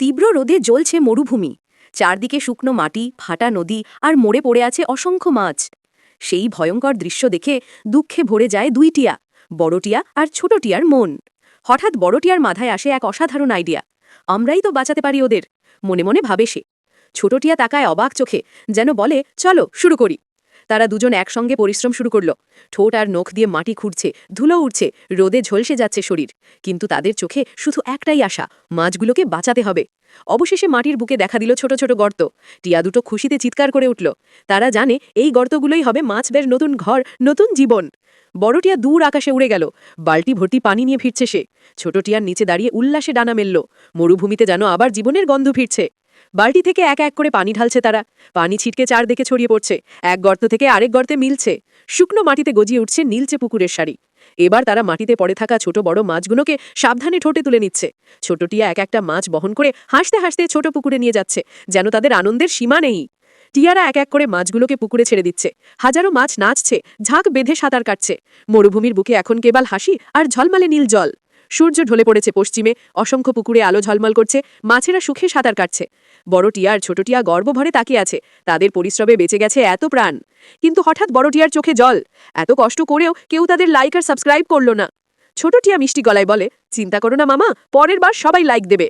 তীব্র রোদে জ্বলছে মরুভূমি। চারদিকে শুকনো মাটি, ফাটা নদী আর মরে পড়ে আছে অসংখ্য মাছ। সেই ভয়ঙ্কর দৃশ্য দেখে দুঃখে ভরে যায় দুই টিয়া বড়টিয়া আর ছোট টিয়ার মন। হঠাৎ বড়টিয়ার মাথায় আসে এক অসাধারণ আইডিয়া আমরাই তো বাঁচাতে পারি ওদের, মনে মনে ভাবে সে। ছোটটিয়া তাকায় অবাক চোখে, যেন বলে, চলো, শুরু করি। তারা দুজন একসঙ্গে পরিশ্রম শুরু করল। ঠোঁট আর নখ দিয়ে মাটি খুঁড়ছে, ধুলো উঠছে রোদে ঝলসে যাচ্ছে শরীর। কিন্তু তাদের চোখে শুধু একটাই আশা, মাছগুলোকে বাঁচাতে হবে। অবশেষে মাটির বুকে দেখা দিল ছোট ছোট গর্ত। টিয়া দুটো খুশিতে চিৎকার করে উঠল। তারা জানে এই গর্তগুলোই হবে মাছ বের নতুন ঘর, নতুন জীবন। বড় টিয়া দূর আকাশে উড়ে গেল। বালতি ভর্তি পানি নিয়ে ফিরছে সে। ছোট টিয়ার নিচে দাঁড়িয়ে উল্লাসে ডানা মেলল। মরুভূমিতে যেন আবার জীবনের গন্ধ ফিরছে। বালতি থেকে এক এক করে পানি ঢালছে তারা। পানি ছিটকে চারদিকে ছড়িয়ে পড়ছে। এক গর্ত থেকে আরেক গর্তে মিলছে। শুকনো মাটিতে গজিয়ে উঠছে নীলচে পুকুরের শাড়ি এবার তারা মাটিতে পড়ে থাকা ছোট বড় মাছগুলোকে সাবধানে ঠোঁটে তুলে নিচ্ছে। ছোটটিয়া এক একটা মাছ বহন করে হাসতে হাসতে ছোট পুকুরে নিয়ে যাচ্ছে, যেন তাদের আনন্দের সীমা নেই। টিয়ারা এক এক করে মাছগুলোকে পুকুরে ছেড়ে দিচ্ছে। হাজারো মাছ নাচছে, ঝাঁক বেঁধে সাঁতার কাটছে। মরুভূমির বুকে এখন কেবল হাসি আর ঝলমালে নীল জল। সূর্য ঢলে পড়েছে পশ্চিমে, অসংখ্য পুকুরে আলো ঝলমল করছে, মাছেরা সুখে সাঁতার কাটছে। বড় টিয়ার, ছোট টিয়া গর্বভরে তাকিয়ে আছে, তাদের পরিশ্রমে বেঁচে গেছে এত প্রাণ। কিন্তু হঠাৎ বড় টিয়ার চোখে জল, এত কষ্ট করেও কেউ তাদের লাইক আর সাবস্ক্রাইব করল না। ছোট টিয়া মিষ্টি গলায় বলে, চিন্তা করো না মামা, পরের বার সবাই লাইক দেবে।